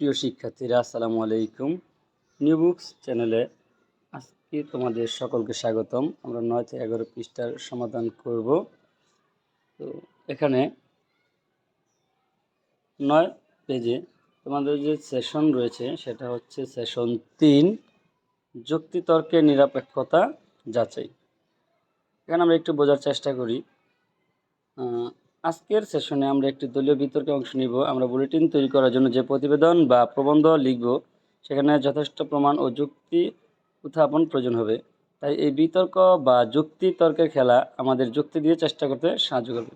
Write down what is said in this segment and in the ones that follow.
প্রিয় শিক্ষার্থীরা, আসসালামু আলাইকুম। নিউ বুকস চ্যানেলে আজকে তোমাদের সকলকে স্বাগতম। আমরা নয় থেকে এগারো পৃষ্ঠার সমাধান করব। তো এখানে নয় পেজে তোমাদের যে সেশন রয়েছে, সেটা হচ্ছে সেশন তিন যুক্তিতর্কের নিরপেক্ষতা যাচাই। এখানে আমরা একটু বোঝার চেষ্টা করি। আজকের সেশনে আমরা একটি দলীয় বিতর্কে অংশ নিব। আমরা বুলেটিন তৈরি করার জন্য যে প্রতিবেদন বা প্রবন্ধ লিখব, সেখানে যথেষ্ট প্রমাণ ও যুক্তি উত্থাপন প্রয়োজন হবে। তাই এই বিতর্ক বা যুক্তি তর্কের খেলা আমাদের যুক্তি দিয়ে চেষ্টা করতে সাহায্য করবে।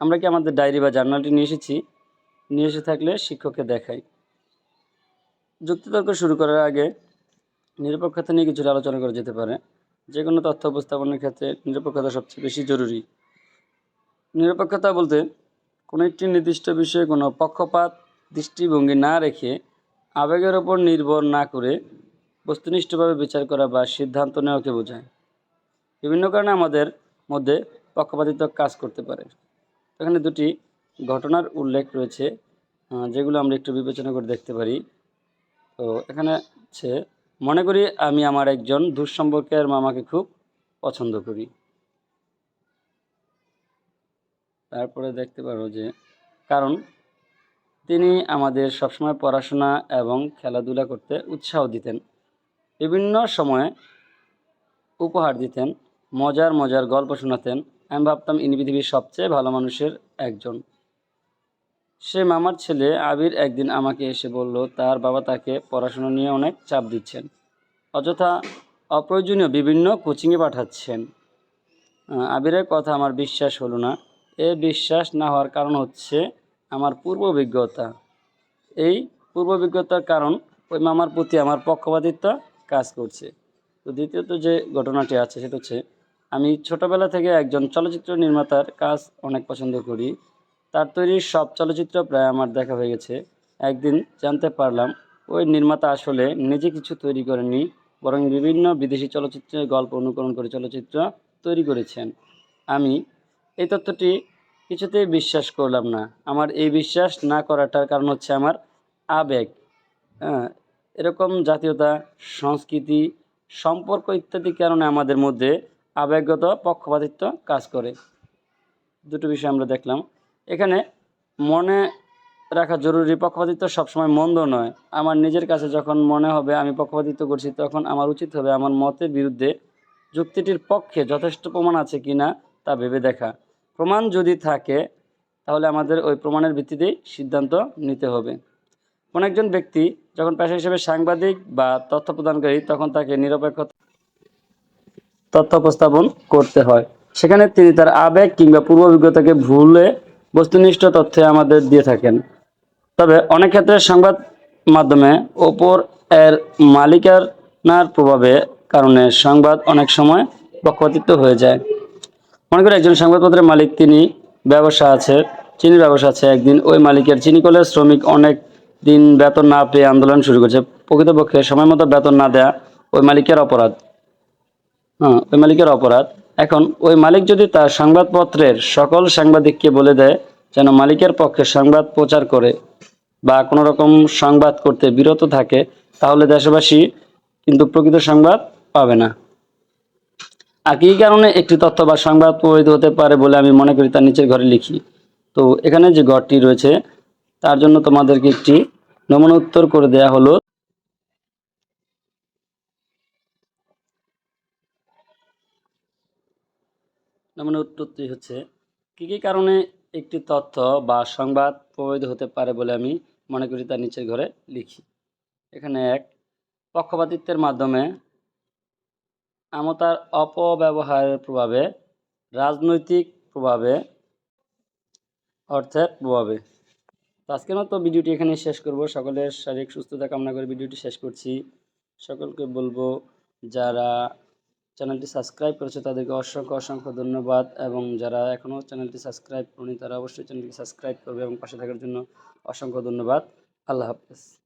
আমরা কি আমাদের ডায়েরি বা জার্নালটি নিয়ে এসেছি? নিয়ে এসে থাকলে শিক্ষককে দেখাই। যুক্তিতর্ক শুরু করার আগে নিরপেক্ষতা নিয়ে কিছুটা আলোচনা করা যেতে পারে। যে কোনো তথ্য উপস্থাপনের ক্ষেত্রে নিরপেক্ষতা সবচেয়ে বেশি জরুরি। নিরপেক্ষতা বলতে কোনো একটি নির্দিষ্ট বিষয়ে কোনো পক্ষপাত দৃষ্টিভঙ্গি না রেখে আবেগের ওপর নির্ভর না করে বস্তুনিষ্ঠভাবে বিচার করা বা সিদ্ধান্ত নেওয়াকে বোঝায়। বিভিন্ন কারণে আমাদের মধ্যে পক্ষপাতিত্ব কাজ করতে পারে। এখানে দুটি ঘটনার উল্লেখ রয়েছে যেগুলো আমরা একটু বিবেচনা করে দেখতে পারি। তো এখানে হচ্ছে মনে করি আমি আমার একজন দুঃসম্পর্কের মামাকে খুব পছন্দ করি। তারপরে দেখতে পারো যে, কারণ তিনি আমাদের সবসময় পড়াশোনা এবং খেলাধুলা করতে উৎসাহ দিতেন। বিভিন্ন সময়ে উপহার দিতেন, মজার মজার গল্প শোনাতেন। আমি ভাবতাম, ইনি পৃথিবীর সবচেয়ে ভালো মানুষের একজন। সে মামার ছেলে আবির একদিন আমাকে এসে বলল, তার বাবা তাকে পড়াশোনা নিয়ে অনেক চাপ দিচ্ছেন, অযথা অপ্রয়োজনীয় বিভিন্ন কোচিংয়ে পাঠাচ্ছেন। আবিরের কথা আমার বিশ্বাস হলো না। এ বিশ্বাস না হওয়ার কারণ হচ্ছে আমার পূর্ব অভিজ্ঞতা। এই পূর্ব অভিজ্ঞতার কারণ ওই মামার প্রতি আমার পক্ষপাতিত্ব কাজ করছে। তো দ্বিতীয়ত যে ঘটনাটি আছে সেটা হচ্ছে, আমি ছোটবেলা থেকে একজন চলচ্চিত্র নির্মাতার কাজ অনেক পছন্দ করি। তার তৈরি সব চলচ্চিত্র প্রায় আমার দেখা হয়ে গেছে। একদিন জানতে পারলাম, ওই নির্মাতা আসলে নিজে কিছু তৈরি করেনি বরং বিভিন্ন বিদেশি চলচ্চিত্রের গল্প অনুকরণ করে চলচ্চিত্র তৈরি করেছেন। আমি এই তথ্যটি কিছুতেই বিশ্বাস করলাম না। আমার এই বিশ্বাস না করাটার কারণ হচ্ছে আমার আবেগ। হ্যাঁ এরকম জাতীয়তা, সংস্কৃতি, সম্পর্ক ইত্যাদি কারণে আমাদের মধ্যে আবেগগত পক্ষপাতিত্ব কাজ করে। দুটো বিষয় আমরা দেখলাম। এখানে মনে রাখা জরুরি পক্ষপাতিত্ব সবসময় মন্দ নয়। আমার নিজের কাছে যখন মনে হবে আমি পক্ষপাতিত্ব করছি, তখন আমার উচিত হবে আমার মতের বিরুদ্ধে যুক্তিটির পক্ষে যথেষ্ট প্রমাণ আছে কি না তা ভেবে দেখা। প্রমাণ যদি থাকে, তাহলে আমাদের ওই প্রমাণের ভিত্তিতেই সিদ্ধান্ত নিতে হবে। কোনো একজন ব্যক্তি যখন পেশা হিসেবে সাংবাদিক বা তথ্য প্রদানকারী, তখন তাকে নিরপেক্ষ তথ্য উপস্থাপন করতে হয়। সেখানে তিনি তার আবেগ কিংবা পূর্ব অভিজ্ঞতাকে ভুলে বস্তুনিষ্ঠ তথ্যে আমাদের দিয়ে থাকেন। তবে অনেক ক্ষেত্রে সংবাদ মাধ্যমে ওপর এর মালিকানার প্রভাবে কারণে সংবাদ অনেক সময় পক্ষপাতিত্ব হয়ে যায়। মনে করি একজন সংবাদপত্রের মালিক, তিনি ব্যবসা আছে, চিনির ব্যবসা আছে একদিন। ওই মালিকের চিনি কলের শ্রমিক অনেক দিন বেতন না পেয়ে আন্দোলন শুরু করেছে। প্রকৃতপক্ষে সময় মতো বেতন না দেয়া ওই মালিকের অপরাধ। হ্যাঁ ওই মালিকের অপরাধ। এখন ওই মালিক যদি তার সংবাদপত্রের সকল সাংবাদিককে বলে দেয় যেন মালিকের পক্ষে সংবাদ প্রচার করে বা কোনো রকম সংবাদ করতে বিরত থাকে, তাহলে দেশবাসী কিন্তু প্রকৃত সংবাদ পাবে না। কী কারণে একটি তথ্য বা সংবাদ প্রভাবিত হতে পারে বলে আমি মনে করি তার নিচের ঘরে লিখি। তো এখানে যে ঘরটি রয়েছে, তার জন্য তোমাদেরকে একটি নমুনা উত্তর করে দেয়া হলো। নমুনা উত্তরটি হচ্ছে, কী কী কারণে একটি তথ্য বা সংবাদ প্রভাবিত হতে পারে বলে আমি মনে করি তার নিচের ঘরে লিখি। এখানে এক, পক্ষপাতিত্বের মাধ্যমে আমতার অপব্যবহারের প্রভাবে, রাজনৈতিক প্রভাবে, অর্থের প্রভাবে। তো আজকের মতো ভিডিওটি এখানে শেষ করব। সকলের শারীরিক সুস্থতা কামনা করে ভিডিওটি শেষ করছি। সকলকে বলব, যারা চ্যানেলটি সাবস্ক্রাইব করেছে, তাদেরকে অসংখ্য অসংখ্য ধন্যবাদ এবং যারা এখনও চ্যানেলটি সাবস্ক্রাইব করেনি, তারা অবশ্যই চ্যানেলটি সাবস্ক্রাইব করবে এবং পাশে থাকার জন্য অসংখ্য ধন্যবাদ। আল্লাহ হাফেজ।